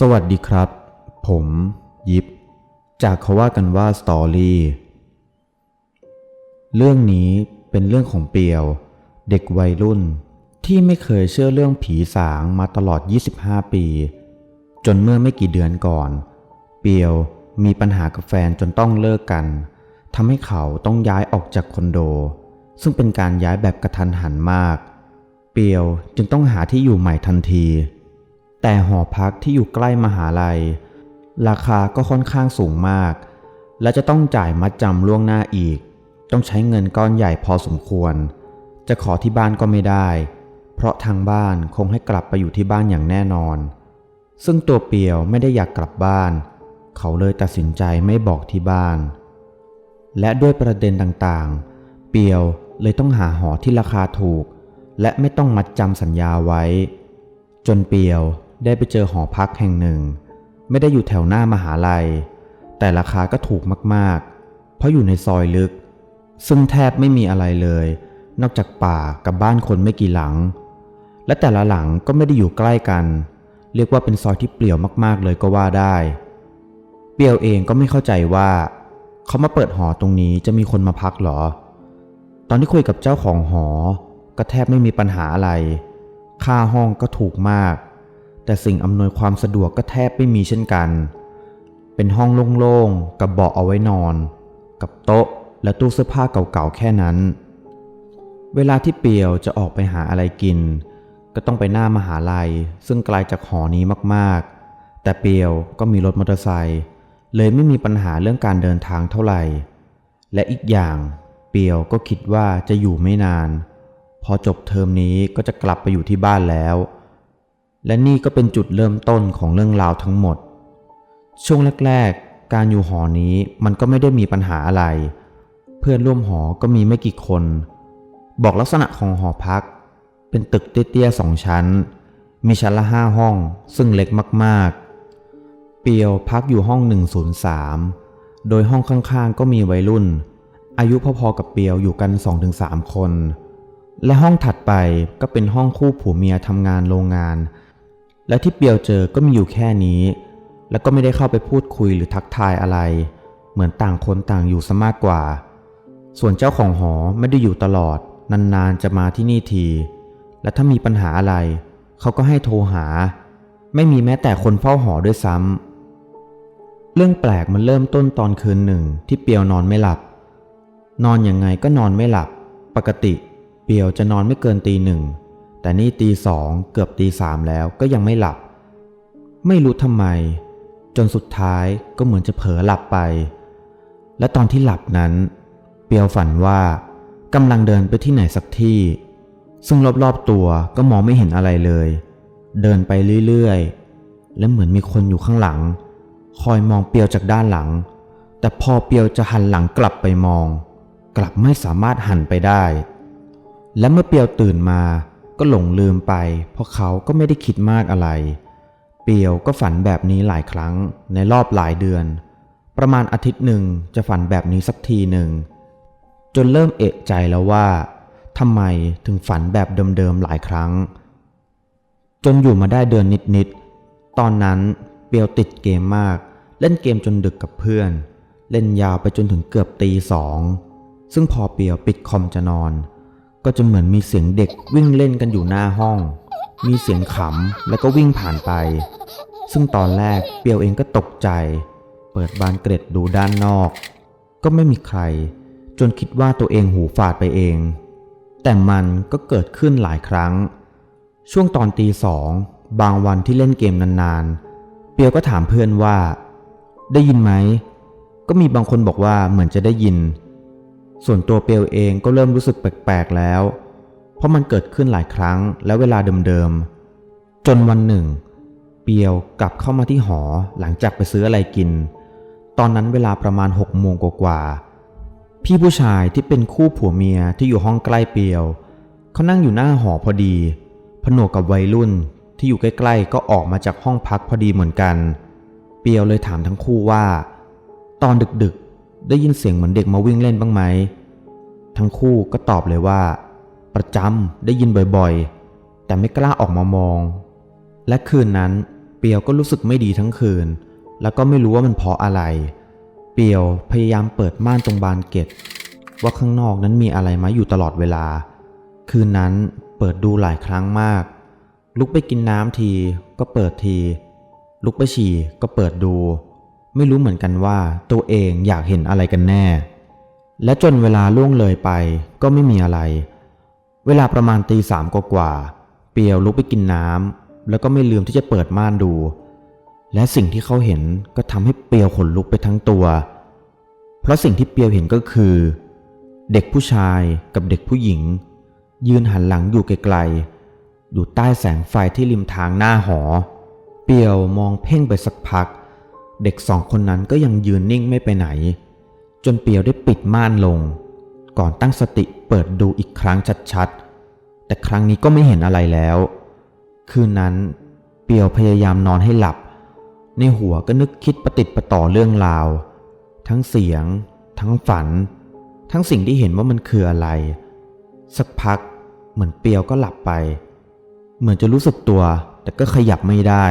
สวัสดีครับ ผม ยิปจากเขาว่ากันว่าสตอรี่เรื่องนี้เป็นเรื่องของเปียว เด็กวัยรุ่น ที่ไม่เคยเชื่อเรื่องผีสางมาตลอด 25 ปี จนเมื่อไม่กี่เดือนก่อน เปียวมีปัญหากับแฟนจนต้องเลิกกันทำให้เขาต้องย้ายออกจากคอนโด ซึ่งเป็นการย้ายแบบกระทันหันมาก เปียวจึงต้องหาที่อยู่ใหม่ทันที แต่หอพักที่อยู่ใกล้มหาลัย ราคาก็ค่อนข้างสูงมาก และจะต้องจ่ายมัดจำล่วงหน้าอีก ต้องใช้เงินก้อนใหญ่พอสมควร จะขอที่บ้านก็ไม่ได้ เพราะทางบ้านคงให้กลับไปอยู่ที่บ้านอย่างแน่นอน ซึ่งตัวเปียวไม่ได้อยากกลับบ้าน เขาเลยตัดสินใจไม่บอกที่บ้าน และด้วยประเด็นต่างๆ เปียวเลยต้องหาหอที่ราคาถูก และไม่ต้องมัดจำสัญญาไว้ จนเปียว ได้ไปเจอหอพักแห่งหนึ่ง ไม่ได้อยู่แถวหน้ามหาลัย แต่ราคาก็ถูกมากๆ เพราะอยู่ในซอยลึก ซึ่งแทบไม่มีอะไรเลย นอกจากป่ากับบ้านคนไม่กี่หลัง และแต่ละหลังก็ไม่ได้อยู่ใกล้กัน เรียกว่าเป็นซอยที่เปลี่ยวมากๆ เลยก็ว่าได้ เปียวเองก็ไม่เข้าใจว่าเขามาเปิดหอตรงนี้จะมีคนมาพักหรอ ตอนที่คุยกับเจ้าของหอ ก็แทบไม่มีปัญหาอะไร ค่าห้องก็ถูกมาก แต่สิ่งอำนวยความสะดวกก็แทบไม่มีเช่นกัน เป็นห้องโล่งๆ กับเบาะเอาไว้นอน กับโต๊ะและตู้เสื้อผ้าเก่าๆ แค่นั้น เวลาที่เปียวจะออกไปหาอะไรกิน ก็ต้องไปหน้ามหาลัย ซึ่งไกลจากหอนี้มากๆ แต่เปียวก็มีรถมอเตอร์ไซค์ เลยไม่มีปัญหาเรื่องการเดินทางเท่าไหร่ และอีกอย่างเปียวก็คิดว่าจะอยู่ไม่นาน พอจบเทอมนี้ก็จะกลับไปอยู่ที่บ้านแล้ว และนี่ก็เป็นจุดเริ่มต้นของเรื่องราวทั้งหมด ช่วงแรกๆ การอยู่หอนี้มันก็ไม่ได้มีปัญหาอะไร เพื่อนร่วมหอก็มีไม่กี่คน บอกลักษณะของหอพัก เป็นตึกเตี้ยๆสองชั้น มีชั้นละห้าห้อง ซึ่งเล็กมากๆ เปียวพักอยู่ห้อง 103 โดยห้องข้างๆ ก็มีวัยรุ่น อายุพอๆกับเปียวอยู่กัน 2-3 คน และห้องถัดไปก็เป็นห้องคู่ผัวเมียทำงานโรงงาน และที่เปียวเจอก็มีอยู่แค่นี้ แล้วก็ไม่ได้เข้าไปพูดคุยหรือทักทายอะไร เหมือนต่างคนต่างอยู่ซะมากกว่า ส่วนเจ้าของหอไม่ได้อยู่ตลอด นานๆจะมาที่นี่ที และถ้ามีปัญหาอะไร เขาก็ให้โทรหา ไม่มีแม้แต่คนเฝ้าหอด้วยซ้ำเรื่องแปลกมันเริ่มต้นตอนคืนหนึ่งที่เปียวนอนไม่หลับ นอนยังไงก็นอนไม่หลับ ปกติ เปียวจะนอนไม่เกินตีหนึ่ง แต่นี่ตีสองเกือบตีสามแล้วก็ยังไม่หลับ ไม่รู้ทำไม จนสุดท้ายก็เหมือนจะเผลอหลับไป และตอนที่หลับนั้น เปียวฝันว่ากำลังเดินไปที่ไหนสักที่ ซึ่งรอบๆตัวก็มองไม่เห็นอะไรเลย เดินไปเรื่อยๆ และเหมือนมีคนอยู่ข้างหลัง คอยมองเปียวจากด้านหลัง แต่พอเปียวจะหันหลังกลับไปมอง กลับไม่สามารถหันไปได้ และเมื่อเปียวตื่นมา ก็หลงลืมไป เพราะเขาก็ไม่ได้คิดมากอะไร เปียวก็ฝันแบบนี้หลายครั้งในรอบหลายเดือน ประมาณอาทิตย์หนึ่งจะฝันแบบนี้สักทีหนึ่ง จนเริ่มเอะใจแล้วว่าทำไมถึงฝันแบบเดิมๆหลายครั้ง จนอยู่มาได้เดือนนิดๆ ตอนนั้นเปียวติดเกมมาก เล่นเกมจนดึกกับเพื่อน เล่นยาวไปจนถึงเกือบตีสองซึ่งพอเปียวปิดคอมจะนอน ก็จะเหมือนมีเสียงเด็กวิ่งเล่นกันอยู่หน้าห้อง มีเสียงขำแล้วก็วิ่งผ่านไป ซึ่งตอนแรกเปียวเองก็ตกใจ เปิดบานเกร็ดดูด้านนอก ก็ไม่มีใคร จนคิดว่าตัวเองหูฝาดไปเอง แต่มันก็เกิดขึ้นหลายครั้ง ช่วงตอนตีสองบางวันที่เล่นเกมนานๆ เปียวก็ถามเพื่อนว่า ได้ยินไหม ก็มีบางคนบอกว่าเหมือนจะได้ยิน ส่วนตัวเปียวเองก็เริ่มรู้สึกแปลกๆแล้ว เพราะมันเกิดขึ้นหลายครั้งและเวลาเดิมๆ จนวันหนึ่ง เปียวกลับเข้ามาที่หอหลังจากไปซื้ออะไรกิน ตอนนั้นเวลาประมาณหกโมงกว่าๆพี่ผู้ชายที่เป็นคู่ผัวเมียที่อยู่ห้องใกล้เปียว เขานั่งอยู่หน้าหอพอดี ผนวกกับวัยรุ่นที่อยู่ใกล้ๆ ก็ออกมาจากห้องพักพอดีเหมือนกัน เปียวเลยถามทั้งคู่ว่า ตอนดึกๆ ได้ยินเสียงเหมือนเด็กมาวิ่งเล่นบ้างไหม ทั้งคู่ก็ตอบเลยว่า ประจำได้ยินบ่อยๆ แต่ไม่กล้าออกมามอง และคืนนั้น เปียวก็รู้สึกไม่ดีทั้งคืน แล้วก็ไม่รู้ว่ามันเพราะอะไร เปียวพยายามเปิดม่านตรงบานเกล็ดว่าข้างนอกนั้นมีอะไรมาอยู่ตลอดเวลา คืนนั้นเปิดดูหลายครั้งมาก ลุกไปกินน้ำทีก็เปิดที ลุกไปฉี่ก็เปิดดู ไม่รู้เหมือนกันว่าตัวเองอยากเห็นอะไรกันแน่ และจนเวลาล่วงเลยไปก็ไม่มีอะไร เวลาประมาณตีสามกว่าเปียวลุกไปกินน้ำแล้วก็ไม่ลืมที่จะเปิดม่านดู และสิ่งที่เขาเห็นก็ทำให้เปียวขนลุกไปทั้งตัว เพราะสิ่งที่เปียวเห็นก็คือ เด็กผู้ชายกับเด็กผู้หญิง ยืนหันหลังอยู่ไกลๆอยู่ใต้แสงไฟที่ริมทางหน้าหอ เปียวมองเพ่งไปสักพักเเด็กสองคนนั้นก็ยังยืนนิ่งไม่ไปไหน จนเปียวได้ปิดม่านลง ก่อนตั้งสติเปิดดูอีกครั้งชัดๆ แต่ครั้งนี้ก็ไม่เห็นอะไรแล้ว คืนนั้นเปียวพยายามนอนให้หลับ ในหัวก็นึกคิดประติดประต่อเรื่องราว ทั้งเสียง ทั้งฝัน ทั้งสิ่งที่เห็นว่ามันคืออะไร สักพักเหมือนเปียวก็หลับไป เหมือนจะรู้สึกตัวแต่ก็ขยับไม่ได้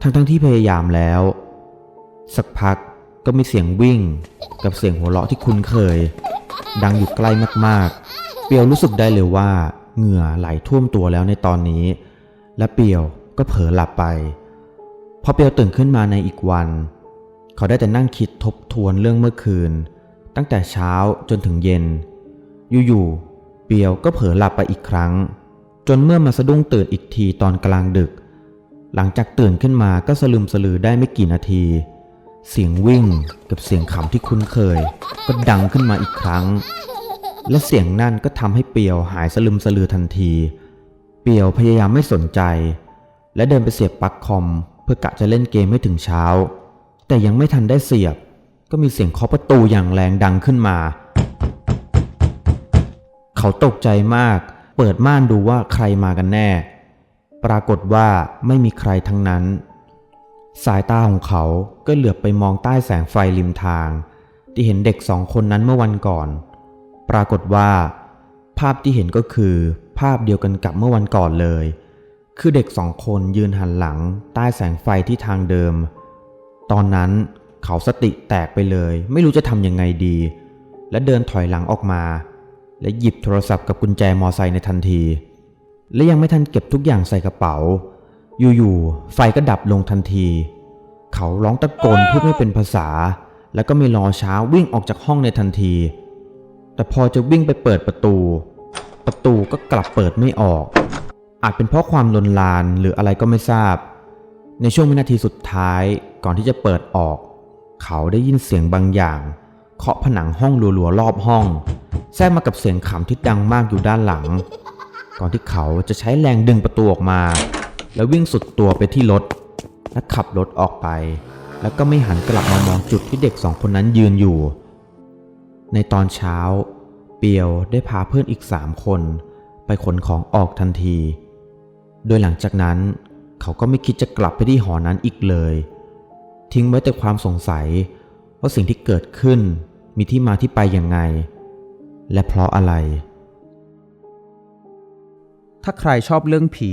ทั้งๆที่พยายามแล้ว สักพักก็มีเสียงวิ่ง กับเสียงหัวเราะที่คุ้นเคย ดังอยู่ใกล้มากๆ เปียวรู้สึกได้เลยว่าเหงื่อไหลท่วมตัวแล้วในตอนนี้ และเปียวก็เผลอหลับไป พอเปียวตื่นขึ้นมาในอีกวัน เขาได้แต่นั่งคิดทบทวนเรื่องเมื่อคืน ตั้งแต่เช้าจนถึงเย็น อยู่ๆเปียวก็เผลอหลับไปอีกครั้ง จนเมื่อมาสะดุ้งตื่นอีกทีตอนกลางดึก หลังจากตื่นขึ้นมาก็สลืมสลือได้ไม่กี่นาที เสียงวิ่งกับเสียงขำที่คุ้นเคย ก็ดังขึ้นมาอีกครั้ง และเสียงนั่นก็ทำให้เปียวหายสลืมสลือทันที เปียวพยายามไม่สนใจ และเดินไปเสียบปลั๊กคอม เพื่อกะจะเล่นเกมให้ถึงเช้า แต่ยังไม่ทันได้เสียบ ก็มีเสียงเคาะประตูอย่างแรงดังขึ้นมา เขาตกใจมาก เปิดม่านดูว่าใครมากันแน่ ปรากฏว่าไม่มีใครทั้งนั้น สายตาของเขาก็เหลือบไปมองใต้แสงไฟริมทาง ที่เห็นเด็กสองคนนั้นเมื่อวันก่อน ปรากฏว่า ภาพที่เห็นก็คือภาพเดียวกันกับเมื่อวันก่อนเลย คือเด็กสองคนยืนหันหลัง ใต้แสงไฟที่ทางเดิม ตอนนั้นเขาสติแตกไปเลย ไม่รู้จะทำยังไงดี และเดินถอยหลังออกมา และหยิบโทรศัพท์กับกุญแจมอไซค์ในทันที และยังไม่ทันเก็บทุกอย่างใส่กระเป๋า อยู่ๆไฟก็ดับลงทันที เขาร้องตะโกนพูดไม่เป็นภาษา แล้วก็ไม่รอช้าวิ่งออกจากห้องในทันที แต่พอจะวิ่งไปเปิดประตู ประตูก็กลับเปิดไม่ออก อาจเป็นเพราะความลนลานหรืออะไรก็ไม่ทราบ ในช่วงวินาทีสุดท้ายก่อนที่จะเปิดออก เขาได้ยินเสียงบางอย่าง เคาะผนังห้องรัวๆรอบห้อง แทรกมากับเสียงขำที่ดังมากอยู่ด้านหลัง ก่อนที่เขาจะใช้แรงดึงประตูออกมา แล้ววิ่งสุดตัวไปที่รถ และขับรถออกไป แล้วก็ไม่หันกลับมามองจุดที่เด็กสองคนนั้นยืนอยู่ ในตอนเช้า เปียวได้พาเพื่อนอีกสามคน ไปขนของออกทันที โดยหลังจากนั้น เขาก็ไม่คิดจะกลับไปที่หอนั้นอีกเลย ทิ้งไว้แต่ความสงสัยว่าสิ่งที่เกิดขึ้นมีที่มาที่ไปอย่างไง และเพราะอะไร ถ้าใครชอบเรื่องผี